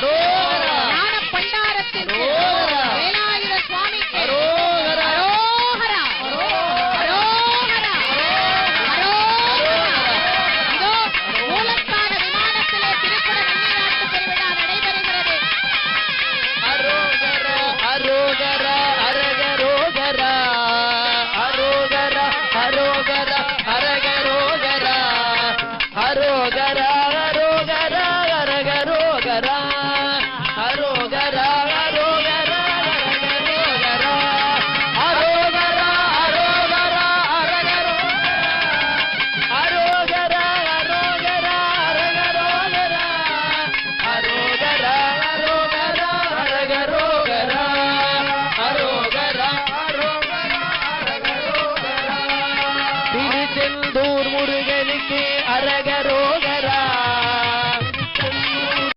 ஞான பண்டாரத்திற்கு. வேலாயுத சுவாமிக்கு அரோகரா. அரோகரா. இதோ மூலஸ்தான விமானத்திலே திருக்குட நன்னீராட்டு பெருவிழா நடைபெறுகிறது. அரோகரா. அரோகரா. அரகரோகரா. அரோகரா. அரோகரா. அரகரோகரா. அரோகரா. அரோகரா. அரகரோகரா. அரக